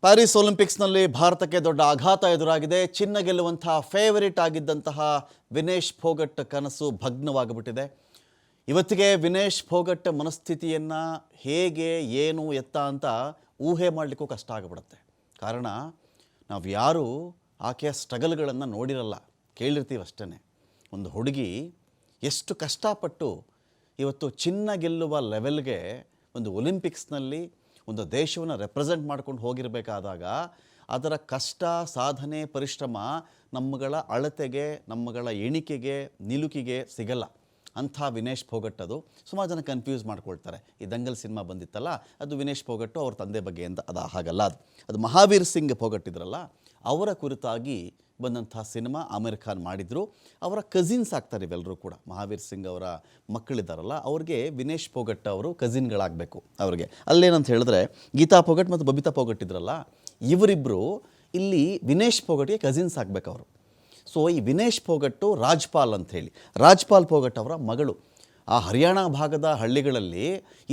Paris ಒಲಿಂಪಿಕ್ಸ್ನಲ್ಲಿ ಭಾರತಕ್ಕೆ ದೊಡ್ಡ ಆಘಾತ ಎದುರಾಗಿದೆ. ಚಿನ್ನ ಗೆಲ್ಲುವಂತಹ ಫೇವರಿಟ್ ಆಗಿದ್ದಂತಹ ವಿನೇಶ್ ಫೋಗಟ್ ಕನಸು ಭಗ್ನವಾಗಿಬಿಟ್ಟಿದೆ. ಇವತ್ತಿಗೆ ವಿನೇಶ್ ಫೋಗಟ್ ಮನಸ್ಥಿತಿಯನ್ನು ಹೇಗೆ, ಏನು, ಎತ್ತ ಅಂತ ಊಹೆ ಮಾಡಲಿಕ್ಕೂ ಕಷ್ಟ ಆಗಿಬಿಡುತ್ತೆ. ಕಾರಣ, ನಾವು ಯಾರೂ ಆಕೆಯ ಸ್ಟ್ರಗಲ್ಗಳನ್ನು ನೋಡಿರಲ್ಲ. ಕೇಳಿರ್ತೀವಿ ಅಷ್ಟೇ ಒಂದು ಹುಡುಗಿ ಎಷ್ಟು ಕಷ್ಟಪಟ್ಟು ಇವತ್ತು ಚಿನ್ನ ಗೆಲ್ಲುವ ಲೆವೆಲ್ಗೆ ಒಂದು ಒಲಿಂಪಿಕ್ಸ್ನಲ್ಲಿ ಒಂದು ದೇಶವನ್ನು ರೆಪ್ರೆಸೆಂಟ್ ಮಾಡ್ಕೊಂಡು ಹೋಗಿರಬೇಕಾದಾಗ ಅದರ ಕಷ್ಟ, ಸಾಧನೆ, ಪರಿಶ್ರಮ ನಮ್ಮಗಳ ಅಳತೆಗೆ, ನಮ್ಮಗಳ ಎಣಿಕೆಗೆ, ನಿಲುಕಿಗೆ ಸಿಗಲ್ಲ. ಅಂಥ ವಿನೇಶ್ ಫೋಗಟ್ ಅದು. ಸುಮಾರು ಜನ ಕನ್ಫ್ಯೂಸ್ ಮಾಡ್ಕೊಳ್ತಾರೆ. ಈ ದಂಗಲ್ ಸಿನಿಮಾ ಬಂದಿತ್ತಲ್ಲ, ಅದು ವಿನೇಶ್ ಫೋಗಟ್ಟು ಅವ್ರ ತಂದೆ ಬಗ್ಗೆ ಅಂತ ಅದು ಹಾಗಲ್ಲ. ಅದು ಅದು ಮಹಾವೀರ್ ಸಿಂಗ್ ಪೋಗಟ್ಟಿದ್ರಲ್ಲ ಅವರ ಕುರಿತಾಗಿ ಬಂದಂಥ ಸಿನಿಮಾ ಆಮಿರ್ ಖಾನ್ ಮಾಡಿದರು. ಅವರ ಕಸಿನ್ಸ್ ಆಗ್ತಾರೆ ಇವೆಲ್ಲರೂ ಕೂಡ. ಮಹಾವೀರ್ ಸಿಂಗ್ ಅವರ ಮಕ್ಕಳಿದ್ದಾರಲ್ಲ, ಅವ್ರಿಗೆ ವಿನೇಶ್ ಪೋಗಟ್ ಅವರು ಕಸಿನ್ಗಳಾಗಬೇಕು ಅವ್ರಿಗೆ. ಅಲ್ಲೇನಂತ ಹೇಳಿದ್ರೆ, ಗೀತಾ ಪೋಗಟ್ ಮತ್ತು ಬಬಿತಾ ಪೋಗಟ್ ಇದ್ರಲ್ಲ ಇವರಿಬ್ಬರು ಇಲ್ಲಿ ವಿನೇಶ್ ಪೋಗಟ್ಗೆ ಕಸಿನ್ಸ್ ಆಗಬೇಕು ಅವರು. ಸೊ ಈ ವಿನೇಶ್ ಪೋಗಟ್ಟು ರಾಜ್ಪಾಲ್ ಅಂತ ಹೇಳಿ. ರಾಜ್ಪಾಲ್ ಪೋಗಟ್ ಅವರ ಮಗಳು. ಆ ಹರಿಯಾಣ ಭಾಗದ ಹಳ್ಳಿಗಳಲ್ಲಿ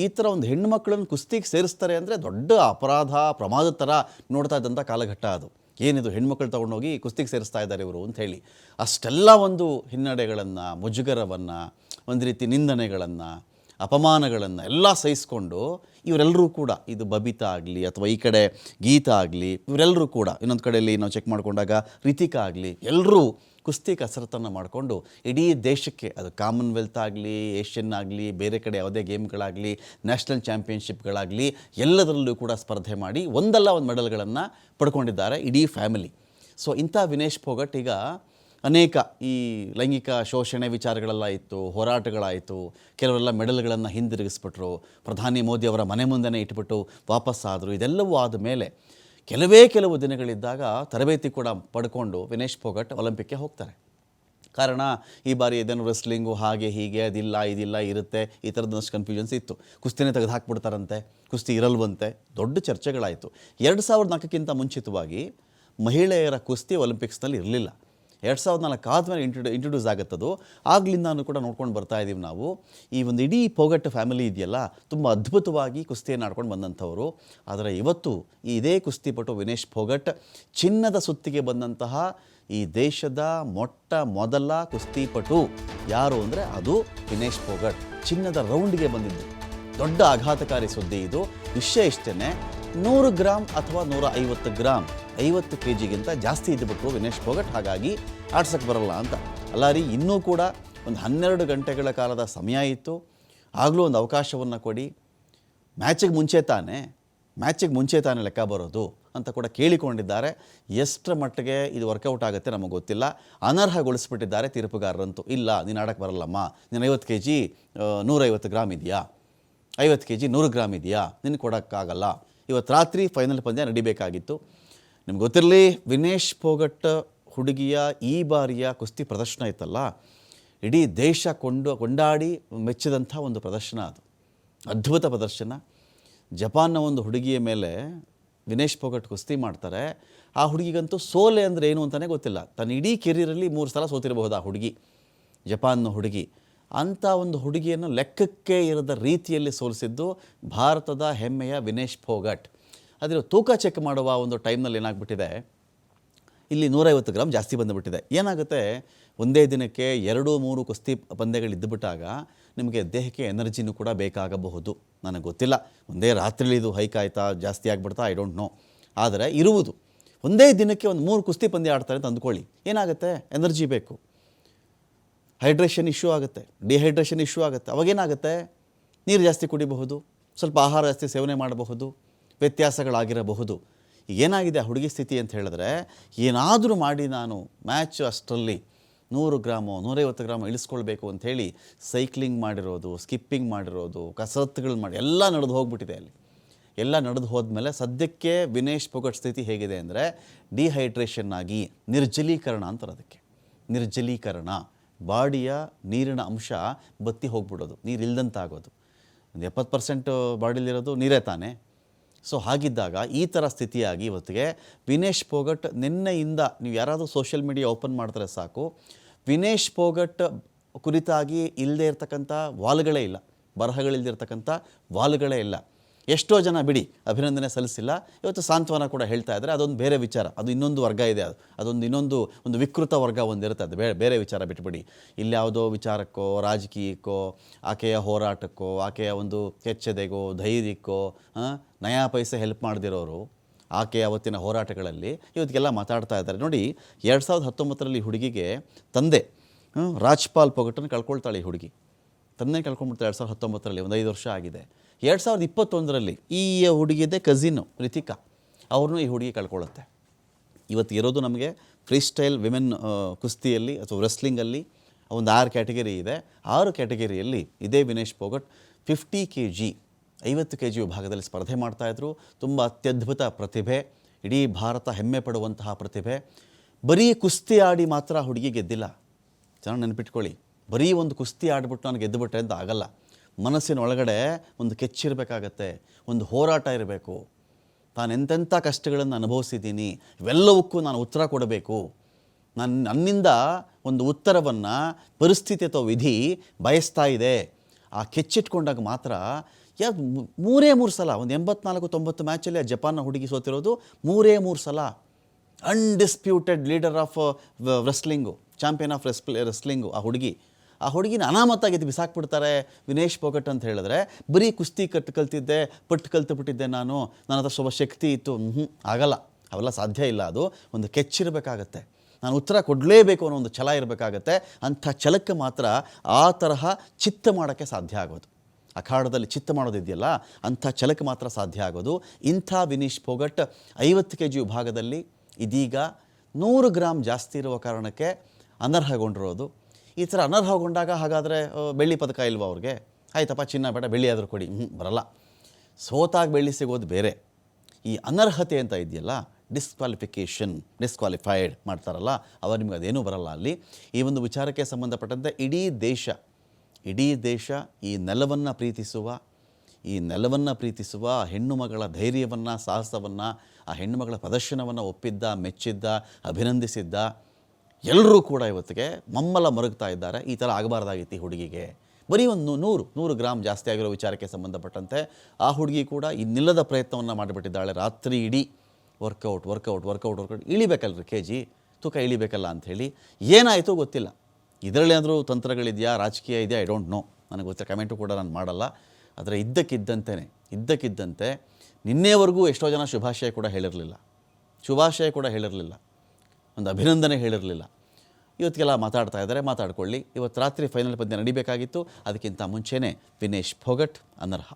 ಈ ಥರ ಒಂದು ಹೆಣ್ಣು ಮಕ್ಕಳನ್ನು ಕುಸ್ತಿಗೆ ಸೇರಿಸ್ತಾರೆ ಅಂದರೆ ದೊಡ್ಡ ಅಪರಾಧ, ಪ್ರಮಾದ ಥರ ನೋಡ್ತಾ ಇದ್ದಂಥ ಕಾಲಘಟ್ಟ ಅದು. ಏನಿದು ಹೆಣ್ಮಕ್ಳು ತೊಗೊಂಡೋಗಿ ಕುಸ್ತಿಗೆ ಸೇರಿಸ್ತಾ ಇದ್ದಾರೆ ಇವರು ಅಂತ ಹೇಳಿ. ಅಷ್ಟೆಲ್ಲ ಒಂದು ಹಿನ್ನಡೆಗಳನ್ನು, ಮುಜುಗರವನ್ನು, ಒಂದು ರೀತಿ ನಿಂದನೆಗಳನ್ನು, ಅಪಮಾನಗಳನ್ನು ಎಲ್ಲ ಸಹಿಸ್ಕೊಂಡು ಇವರೆಲ್ಲರೂ ಕೂಡ ಇದು ಬಬಿತಾ ಆಗಲಿ ಅಥವಾ ಈ ಕಡೆ ಗೀತಾ ಆಗಲಿ ಇವರೆಲ್ಲರೂ ಕೂಡ ಇನ್ನೊಂದು ಕಡೆಯಲ್ಲಿ ನಾವು ಚೆಕ್ ಮಾಡಿಕೊಂಡಾಗ ರಿತಿಕಾ ಆಗಲಿ ಎಲ್ಲರೂ ಕುಸ್ತಿ ಕಸರತ್ತನ್ನು ಮಾಡಿಕೊಂಡು ಇಡೀ ದೇಶಕ್ಕೆ, ಅದು ಕಾಮನ್ವೆಲ್ತ್ ಆಗಲಿ ಏಷ್ಯನ್ ಆಗಲಿ, ಬೇರೆ ಕಡೆ ಯಾವುದೇ ಗೇಮ್ಗಳಾಗಲಿ ನ್ಯಾಷನಲ್ ಚಾಂಪಿಯನ್ಶಿಪ್ಗಳಾಗಲಿ ಎಲ್ಲದರಲ್ಲೂ ಕೂಡ ಸ್ಪರ್ಧೆ ಮಾಡಿ ಒಂದಲ್ಲ ಒಂದು ಮೆಡಲ್ಗಳನ್ನು ಪಡ್ಕೊಂಡಿದ್ದಾರೆ ಇಡೀ ಫ್ಯಾಮಿಲಿ ಸೊ ಇಂಥ ವಿನೇಶ್ ಫೋಗಟ್ ಈಗ ಅನೇಕ ಈ ಲೈಂಗಿಕ ಶೋಷಣೆ ವಿಚಾರಗಳೆಲ್ಲ ಇತ್ತು, ಹೋರಾಟಗಳಾಯಿತು, ಕೆಲವರೆಲ್ಲ ಮೆಡಲ್ಗಳನ್ನು ಹಿಂದಿರುಗಿಸ್ಬಿಟ್ರು, ಪ್ರಧಾನಿ ಮೋದಿ ಅವರ ಮನೆ ಮುಂದೆನೇ ಇಟ್ಬಿಟ್ಟು ವಾಪಸ್ಸಾದರು, ಇದೆಲ್ಲವೂ ಆದ ಮೇಲೆ ಕೆಲವೇ ಕೆಲವು ದಿನಗಳಿದ್ದಾಗ ತರಬೇತಿ ಕೂಡ ಪಡ್ಕೊಂಡು ವಿನೇಶ್ ಫೋಗಟ್ ಒಲಿಂಪಿಕ್ಗೆ ಹೋಗ್ತಾರೆ. ಕಾರಣ ಈ ಬಾರಿ ಇದೇನು ರೆಸ್ಲಿಂಗು ಹಾಗೆ ಹೀಗೆ, ಅದಿಲ್ಲ, ಇದಿಲ್ಲ, ಇರುತ್ತೆ, ಈ ಥರದಷ್ಟು ಕನ್ಫ್ಯೂಷನ್ಸ್ ಇತ್ತು. ಕುಸ್ತಿನೇ ತೆಗೆದು ಹಾಕ್ಬಿಡ್ತಾರಂತೆ ಕುಸ್ತಿ ಇರಲ್ವಂತೆ, ದೊಡ್ಡ ಚರ್ಚೆಗಳಾಯಿತು. ಎರಡು ಸಾವಿರದ ನಾಲ್ಕಕ್ಕಿಂತ ಮುಂಚಿತವಾಗಿ ಮಹಿಳೆಯರ ಕುಸ್ತಿ ಒಲಿಂಪಿಕ್ಸ್ನಲ್ಲಿ ಇರಲಿಲ್ಲ. ಎರಡು ಸಾವಿರದ ನಾಲ್ಕು ಆದಮೇಲೆ ಇಂಟ್ರೊಡ್ಯೂ ಇಂಟ್ರೊಡ್ಯೂಸ್ ಆಗುತ್ತದು. ಆಗ್ಲಿಂದಾನು ಕೂಡ ನೋಡ್ಕೊಂಡು ಬರ್ತಾ ಇದ್ದೀವಿ ನಾವು. ಈ ಒಂದು ಇಡೀ ಪೊಗಟ್ಟು ಫ್ಯಾಮಿಲಿ ಇದೆಯಲ್ಲ, ತುಂಬ ಅದ್ಭುತವಾಗಿ ಕುಸ್ತಿಯನ್ನು ಆಡ್ಕೊಂಡು ಬಂದಂಥವರು. ಆದರೆ ಇವತ್ತು ಈ ಇದೇ ಕುಸ್ತಿಪಟು ವಿನೇಶ್ ಫೋಗಟ್ ಚಿನ್ನದ ಸುತ್ತಿಗೆ ಬಂದಂತಹ ಈ ದೇಶದ ಮೊಟ್ಟ ಮೊದಲ ಕುಸ್ತಿಪಟು ಯಾರು ಅಂದರೆ ಅದು ವಿನೇಶ್ ಫೋಗಟ್ ಚಿನ್ನದ ರೌಂಡ್ಗೆ ಬಂದಿದ್ದು. ದೊಡ್ಡ ಆಘಾತಕಾರಿ ಸುದ್ದಿ ಇದು. ವಿಷಯ ಇಷ್ಟೇ ನೂರು ಗ್ರಾಮ್ ಅಥವಾ ನೂರ ಐವತ್ತು ಗ್ರಾಮ್ ಐವತ್ತು ಕೆ ಜಿಗಿಂತ ಜಾಸ್ತಿ ಇದ್ದುಬಿಟ್ರು ವಿನೇಶ್ ಫೋಗಟ್ ಹಾಗಾಗಿ ಆಡ್ಸಕ್ಕೆ ಬರಲ್ಲ ಅಂತ. ಅಲ್ಲ ರೀ, ಇನ್ನೂ ಕೂಡ ಒಂದು ಹನ್ನೆರಡು ಗಂಟೆಗಳ ಕಾಲದ ಸಮಯ ಇತ್ತು. ಆಗಲೂ ಒಂದು ಅವಕಾಶವನ್ನು ಕೊಡಿ. ಮ್ಯಾಚಿಗೆ ಮುಂಚೆ ತಾನೇ, ಮ್ಯಾಚಿಗೆ ಮುಂಚೆ ತಾನೇ ಲೆಕ್ಕ ಬರೋದು ಅಂತ ಕೂಡ ಕೇಳಿಕೊಂಡಿದ್ದಾರೆ. ಎಷ್ಟರ ಮಟ್ಟಿಗೆ ಇದು ವರ್ಕೌಟ್ ಆಗುತ್ತೆ ನಮಗೆ ಗೊತ್ತಿಲ್ಲ. ಅನರ್ಹಗೊಳಿಸ್ಬಿಟ್ಟಿದ್ದಾರೆ ತೀರ್ಪುಗಾರರಂತೂ. ಇಲ್ಲ, ನೀನು ಆಡಕ್ಕೆ ಬರಲ್ಲಮ್ಮ. ನೀನು ಐವತ್ತು ಕೆ ಜಿ ನೂರೈವತ್ತು ಗ್ರಾಮ್ ಇದೆಯಾ? ಐವತ್ತು ಕೆ ಜಿ ನೂರು ಗ್ರಾಮ್ ಇದೆಯಾ? ನಿನಗೆ ಕೊಡೋಕ್ಕಾಗಲ್ಲ. ಇವತ್ತು ರಾತ್ರಿ ಫೈನಲ್ ಪಂದ್ಯ ನಡಿಬೇಕಾಗಿತ್ತು. ನಿಮ್ಗೆ ಗೊತ್ತಿರಲಿ, ವಿನೇಶ್ ಪೋಗಟ್ ಹುಡುಗಿಯ ಈ ಬಾರಿಯ ಕುಸ್ತಿ ಪ್ರದರ್ಶನ ಇತ್ತಲ್ಲ, ಇಡೀ ದೇಶ ಕೊಂಡು, ಕೊಂಡಾಡಿ ಮೆಚ್ಚಿದಂಥ ಒಂದು ಪ್ರದರ್ಶನ ಅದು. ಅದ್ಭುತ ಪ್ರದರ್ಶನ. ಜಪಾನ್ನ ಒಂದು ಹುಡುಗಿಯ ಮೇಲೆ ವಿನೇಶ್ ಫೋಗಟ್ ಕುಸ್ತಿ ಮಾಡ್ತಾರೆ. ಆ ಹುಡುಗಿಗಂತೂ ಸೋಲೆ ಅಂದರೆ ಏನು ಅಂತಲೇ ಗೊತ್ತಿಲ್ಲ. ತನ್ನ ಇಡೀ ಕೆರಿಯರಲ್ಲಿ ಮೂರು ಸಲ ಸೋತಿರಬಹುದು ಆ ಹುಡುಗಿ, ಜಪಾನ್ನ ಹುಡುಗಿ. ಅಂಥ ಒಂದು ಹುಡುಗಿಯನ್ನು ಲೆಕ್ಕಕ್ಕೆ ಇರದ ರೀತಿಯಲ್ಲಿ ಸೋಲಿಸಿದ್ದು ಭಾರತದ ಹೆಮ್ಮೆಯ ವಿನೇಶ್ ಫೋಗಟ್ ಅದರ ತೂಕ ಚೆಕ್ ಮಾಡುವ ಒಂದು ಟೈಮ್ನಲ್ಲಿ ಏನಾಗ್ಬಿಟ್ಟಿದೆ? ಇಲ್ಲಿ ನೂರೈವತ್ತು ಗ್ರಾಮ್ ಜಾಸ್ತಿ ಬಂದುಬಿಟ್ಟಿದೆ. ಏನಾಗುತ್ತೆ? ಒಂದೇ ದಿನಕ್ಕೆ ಎರಡು, ಮೂರು ಕುಸ್ತಿ ಪಂದ್ಯಗಳು ಇದ್ದುಬಿಟ್ಟಾಗ ನಿಮಗೆ ದೇಹಕ್ಕೆ ಎನರ್ಜಿನೂ ಕೂಡ ಬೇಕಾಗಬಹುದು. ನನಗೆ ಗೊತ್ತಿಲ್ಲ. ಒಂದೇ ರಾತ್ರಿಲಿ ಇದು ಹೈಕ್ ಆಯ್ತಾ? ಜಾಸ್ತಿ ಆಗಿಬಿಡ್ತಾ? ಐ ಡೋಂಟ್ ನೋ ಆದರೆ ಇರುವುದು. ಒಂದೇ ದಿನಕ್ಕೆ ಒಂದು ಮೂರು ಕುಸ್ತಿ ಪಂದ್ಯ ಆಡ್ತಾರೆ ಅಂತ ಅಂದ್ಕೊಳ್ಳಿ. ಏನಾಗುತ್ತೆ? ಎನರ್ಜಿ ಬೇಕು. ಹೈಡ್ರೇಷನ್ ಇಶ್ಯೂ ಆಗುತ್ತೆ. ಡಿಹೈಡ್ರೇಷನ್ ಇಶ್ಯೂ ಆಗುತ್ತೆ. ಅವಾಗೇನಾಗುತ್ತೆ? ನೀರು ಜಾಸ್ತಿ ಕುಡಿಬಹುದು. ಸ್ವಲ್ಪ ಆಹಾರ ಜಾಸ್ತಿ ಸೇವನೆ ಮಾಡಬಹುದು. ವ್ಯತ್ಯಾಸಗಳಾಗಿರಬಹುದು. ಏನಾಗಿದೆ ಆ ಹುಡುಗಿ ಸ್ಥಿತಿ ಅಂತ ಹೇಳಿದ್ರೆ, ಏನಾದರೂ ಮಾಡಿ ನಾನು ಮ್ಯಾಚ್ ಅಷ್ಟರಲ್ಲಿ ನೂರು ಗ್ರಾಮು, ನೂರೈವತ್ತು ಗ್ರಾಮ ಇಳಿಸ್ಕೊಳ್ಬೇಕು ಅಂಥೇಳಿ ಸೈಕ್ಲಿಂಗ್ ಮಾಡಿರೋದು ಸ್ಕಿಪ್ಪಿಂಗ್ ಮಾಡಿರೋದು, ಕಸರತ್ತುಗಳು ಮಾಡಿ ಎಲ್ಲ ನಡೆದು ಹೋಗ್ಬಿಟ್ಟಿದೆ ಅಲ್ಲಿ. ಎಲ್ಲ ನಡೆದು ಹೋದ್ಮೇಲೆ ಸದ್ಯಕ್ಕೆ ವಿನೇಶ್ ಪೊಗಟ್ ಸ್ಥಿತಿ ಹೇಗಿದೆ ಅಂದರೆ ಡಿಹೈಡ್ರೇಷನ್ ಆಗಿ ನಿರ್ಜಲೀಕರಣ ಅಂತಾರೆ ಅದಕ್ಕೆ ನಿರ್ಜಲೀಕರಣ. ಬಾಡಿಯ, ನೀರಿನ ಅಂಶ ಬತ್ತಿ ಹೋಗ್ಬಿಡೋದು ನೀರು ಇಲ್ದಂತಾಗೋದು ಒಂದು ಎಪ್ಪತ್ತು ಪರ್ಸೆಂಟ್ ಬಾಡಿಲಿರೋದು ನೀರೇ ತಾನೇ. ಸೊ ಹಾಗಿದ್ದಾಗ ಈ ಥರ ಸ್ಥಿತಿಯಾಗಿ ಇವತ್ತಿಗೆ ವಿನೇಶ್ ಪೋಗಟ್ ನಿನ್ನೆಯಿಂದ ನೀವು ಯಾರಾದರೂ ಸೋಷಿಯಲ್ ಮೀಡಿಯಾ ಓಪನ್ ಮಾಡ್ತಾರೆ ಸಾಕು. ವಿನೇಶ್ ಪೋಗಟ್ ಕುರಿತಾಗಿ ಇಲ್ಲದೇ ಇರತಕ್ಕಂಥ ವಾಲ್ಗಳೇ ಇಲ್ಲ. ಬರಹಗಳಿಲ್ದಿರ್ತಕ್ಕಂಥ ವಾಲ್ಗಳೇ ಇಲ್ಲ. ಎಷ್ಟೋ ಜನ ಬಿಡಿ ಅಭಿನಂದನೆ ಸಲ್ಲಿಸಿಲ್ಲ. ಇವತ್ತು ಸಾಂತ್ವನ ಕೂಡ ಹೇಳ್ತಾ ಇದ್ದಾರೆ. ಅದೊಂದು ಬೇರೆ ವಿಚಾರ. ಅದು ಇನ್ನೊಂದು ವರ್ಗ ಇದೆ ಅದು. ಅದೊಂದು ಇನ್ನೊಂದು, ಒಂದು ವಿಕೃತ ವರ್ಗ ಒಂದಿರುತ್ತೆ ಅದು. ಬೇರೆ ಬೇರೆ ವಿಚಾರ ಬಿಟ್ಬಿಡಿ. ಇಲ್ಲಿ ಯಾವುದೋ ವಿಚಾರಕ್ಕೋ, ರಾಜಕೀಯಕ್ಕೋ, ಆಕೆಯ ಹೋರಾಟಕ್ಕೋ, ಆಕೆಯ ಒಂದು ಕೆಚ್ಚದೆಗೋ, ಧೈರ್ಯಕ್ಕೋ ನಯಾ ಪೈಸೆ ಹೆಲ್ಪ್ ಮಾಡದಿರೋರು ಆಕೆ ಅವತ್ತಿನ ಹೋರಾಟಗಳಲ್ಲಿ ಇವತ್ತಿಗೆಲ್ಲ ಮಾತಾಡ್ತಾ ಇದ್ದಾರೆ. ನೋಡಿ, ಎರಡು ಸಾವಿರದ ಹತ್ತೊಂಬತ್ತರಲ್ಲಿ ಹುಡುಗಿಗೆ ತಂದೆ ರಾಜ್ಪಾಲ್ ಪೊಗಟನ್ನು ಕಳ್ಕೊಳ್ತಾಳೆ ಈ ಹುಡುಗಿ. ತಂದೆ ಕಳ್ಕೊಂಡ್ಬಿಡ್ತಾರೆ ಎರಡು ಸಾವಿರದ ಹತ್ತೊಂಬತ್ತರಲ್ಲಿ, ಒಂದು ಐದು ವರ್ಷ ಆಗಿದೆ. ಎರಡು ಸಾವಿರದ ಇಪ್ಪತ್ತೊಂದರಲ್ಲಿ ಈ ಹುಡುಗಿದೆ ಕಝಿನ್ನು ರಿತಿಕಾ. ಅವ್ರನ್ನು ಈ ಹುಡುಗಿ ಕಳ್ಕೊಳ್ಳುತ್ತೆ. ಇವತ್ತು ಇರೋದು ನಮಗೆ ಫ್ರೀ ಸ್ಟೈಲ್ ವಿಮೆನ್ ಕುಸ್ತಿಯಲ್ಲಿ ಅಥವಾ ರೆಸ್ಲಿಂಗಲ್ಲಿ ಒಂದು ಆರು ಕ್ಯಾಟಗರಿ ಇದೆ. ಆರು ಕ್ಯಾಟಗರಿಯಲ್ಲಿ ಇದೇ Vinesh Phogat fifty K G ಐವತ್ತು ಕೆ ಜಿ ವಿಭಾಗದಲ್ಲಿ ಸ್ಪರ್ಧೆ ಮಾಡ್ತಾಯಿದ್ರು ತುಂಬ ಅತ್ಯದ್ಭುತ ಪ್ರತಿಭೆ, ಇಡೀ ಭಾರತ ಹೆಮ್ಮೆ ಪಡುವಂತಹ ಪ್ರತಿಭೆ. ಬರೀ ಕುಸ್ತಿ ಆಡಿ ಮಾತ್ರ ಹುಡುಗಿ ಗೆದ್ದಿಲ್ಲ. ಚೆನ್ನಾಗಿ ನೆನಪಿಟ್ಕೊಳ್ಳಿ. ಬರೀ ಒಂದು ಕುಸ್ತಿ ಆಡ್ಬಿಟ್ಟು ನನಗೆ ಗೆದ್ದುಬಿಟ್ಟೆ ಅಂತ ಆಗಲ್ಲ. ಮನಸ್ಸಿನ ಒಳಗಡೆ ಒಂದು ಕೆಚ್ಚಿರಬೇಕಾಗತ್ತೆ, ಒಂದು ಹೋರಾಟ ಇರಬೇಕು. ತಾನೆಂತೆಂಥ ಕಷ್ಟಗಳನ್ನು ಅನುಭವಿಸಿದ್ದೀನಿ, ಇವೆಲ್ಲವಕ್ಕೂ ನಾನು ಉತ್ತರ ಕೊಡಬೇಕು. ನನ್ನ ನನ್ನಿಂದ ಒಂದು ಉತ್ತರವನ್ನು ಪರಿಸ್ಥಿತಿ ಅಥವಾ ವಿಧಿ ಬಯಸ್ತಾ ಇದೆ. ಆ ಕೆಚ್ಚಿಟ್ಕೊಂಡಾಗ ಮಾತ್ರ ಯಾ ಮೂರೇ ಮೂರು ಸಲ, ಒಂದು ಎಂಬತ್ನಾಲ್ಕು, ತೊಂಬತ್ತು ಮ್ಯಾಚಲ್ಲಿ ಆ ಜಪಾನ್ನ ಹುಡುಗಿ ಸೋತಿರೋದು ಮೂರೇ ಮೂರು ಸಲ. Undisputed leader of wrestling champion of race wrestling ಆ ಹುಡುಗಿ. ಆ ಹುಡುಗಿನ ಅನಾಮತ್ತಾಗಿ ಬಿಸಾಕ್ಬಿಡ್ತಾರೆ. ವಿನೇಶ್ ಪೊಗಟ್ ಅಂತ ಹೇಳಿದ್ರೆ, ಬರೀ ಕುಸ್ತಿ ಕಟ್ಟು ಕಲ್ತಿದ್ದೆ, ಪಟ್ಟು ಕಲ್ತು ಬಿಟ್ಟಿದ್ದೆ ನಾನು, ನನ್ನ ಹತ್ರ ಸ್ವಲ್ಪ ಶಕ್ತಿ ಇತ್ತು. ಹ್ಞೂ ಆಗಲ್ಲ. ಅವೆಲ್ಲ ಸಾಧ್ಯ ಇಲ್ಲ ಅದು. ಒಂದು ಕೆಚ್ಚಿರಬೇಕಾಗತ್ತೆ. ನಾನು ಉತ್ತರ ಕೊಡಲೇಬೇಕು ಅನ್ನೋ ಒಂದು ಛಲ ಇರಬೇಕಾಗತ್ತೆ. ಅಂಥ ಛಲಕ್ಕೆ ಮಾತ್ರ ಆ ತರಹ ಚಿತ್ತ ಮಾಡೋಕ್ಕೆ ಸಾಧ್ಯ ಆಗೋದು. ಅಖಾಡದಲ್ಲಿ ಚಿತ್ತ ಮಾಡೋದಿದೆಯಲ್ಲ ಅಂಥ ಛಲಕ್ಕೆ ಮಾತ್ರ ಸಾಧ್ಯ ಆಗೋದು. ಇಂಥ ವಿನೀಶ್ ಪೊಗಟ್ ಐವತ್ತು ಕೆ ಜಿ ವಿಭಾಗದಲ್ಲಿ ಇದೀಗ ನೂರು ಗ್ರಾಮ್ ಜಾಸ್ತಿ ಇರುವ ಕಾರಣಕ್ಕೆ ಅನರ್ಹಗೊಂಡಿರೋದು. ಈ ಥರ ಅನರ್ಹಗೊಂಡಾಗ ಹಾಗಾದರೆ ಬೆಳ್ಳಿ ಪದಕ ಇಲ್ವಾ ಅವ್ರಿಗೆ? ಆಯ್ತಪ್ಪ, ಚಿನ್ನ ಬೇಡ, ಬೆಳ್ಳಿ ಆದರೂ ಕೊಡಿ. ಹ್ಞೂ ಬರಲ್ಲ. ಸೋತಾಗ ಬೆಳ್ಳಿ ಸಿಗೋದು ಬೇರೆ. ಈ ಅನರ್ಹತೆ ಅಂತ ಇದೆಯಲ್ಲ ಡಿಸ್ಕ್ವಾಲಿಫಿಕೇಷನ್ ಡಿಸ್ಕ್ವಾಲಿಫೈಡ್ ಮಾಡ್ತಾರಲ್ಲ, ಅವಾಗ ನಿಮಗೆ ಅದೇನೂ ಬರಲ್ಲ ಅಲ್ಲಿ. ಈ ಒಂದು ವಿಚಾರಕ್ಕೆ ಸಂಬಂಧಪಟ್ಟಂತೆ ಇಡೀ ದೇಶ ಇಡೀ ದೇಶ ಈ ನೆಲವನ್ನು ಪ್ರೀತಿಸುವ, ಈ ನೆಲವನ್ನು ಪ್ರೀತಿಸುವ ಹೆಣ್ಣು ಮಗಳ ಧೈರ್ಯವನ್ನು, ಸಾಹಸವನ್ನು, ಆ ಹೆಣ್ಣು ಮಗಳ ಪ್ರದರ್ಶನವನ್ನು ಒಪ್ಪಿದ್ದ, ಮೆಚ್ಚಿದ್ದ, ಅಭಿನಂದಿಸಿದ್ದ ಎಲ್ಲರೂ ಕೂಡ ಇವತ್ತಿಗೆ ಮಮ್ಮಲ ಮರುಗ್ತಾ ಇದ್ದಾರೆ. ಈ ಥರ ಆಗಬಾರ್ದಾಗಿತ್ತು ಈ ಹುಡುಗಿಗೆ. ಬರೀ ಒಂದು ನೂರು ನೂರು ಗ್ರಾಮ್ ಜಾಸ್ತಿ ಆಗಿರೋ ವಿಚಾರಕ್ಕೆ ಸಂಬಂಧಪಟ್ಟಂತೆ ಆ ಹುಡುಗಿ ಕೂಡ ಇನ್ನಿಲ್ಲದ ಪ್ರಯತ್ನವನ್ನು ಮಾಡಿಬಿಟ್ಟಿದ್ದಾಳೆ. ರಾತ್ರಿ ಇಡೀ ವರ್ಕೌಟ್ ವರ್ಕೌಟ್ ವರ್ಕೌಟ್ ವರ್ಕೌಟ್ ಇಳಿಬೇಕಲ್ರಿ ಕೆ ಜಿ ತೂಕ ಇಳಿಬೇಕಲ್ಲ ಅಂಥೇಳಿ ಏನಾಯಿತು ಗೊತ್ತಿಲ್ಲ. ಇದರಲ್ಲಿ ಏನಾದರೂ ತಂತ್ರಗಳಿದೆಯಾ, ರಾಜಕೀಯ ಇದೆಯಾ ಐ ಡೋಂಟ್ ನೋ ನನಗೆ ಗೊತ್ತಿಲ್ಲ. ಕಮೆಂಟು ಕೂಡ ನಾನು ಮಾಡಲ್ಲ. ಆದರೆ ಇದ್ದಕ್ಕಿದ್ದಂತೆಯೇ ಇದ್ದಕ್ಕಿದ್ದಂತೆ ನಿನ್ನೆವರೆಗೂ ಎಷ್ಟೋ ಜನ ಶುಭಾಶಯ ಕೂಡ ಹೇಳಿರಲಿಲ್ಲ. ಶುಭಾಶಯ ಕೂಡ ಹೇಳಿರಲಿಲ್ಲ. ಒಂದು ಅಭಿನಂದನೆ ಹೇಳಿರಲಿಲ್ಲ. ಇವತ್ತಿಗೆಲ್ಲ ಮಾತಾಡ್ತಾ ಇದ್ದಾರೆ, ಮಾತಾಡ್ಕೊಳ್ಳಿ. ಇವತ್ತು ರಾತ್ರಿ ಫೈನಲ್ ಪಂದ್ಯ ನಡಿಬೇಕಾಗಿತ್ತು. ಅದಕ್ಕಿಂತ ಮುಂಚೆನೇ ವಿನೇಶ್ ಫೋಗಟ್ ಅನರ್ಹ.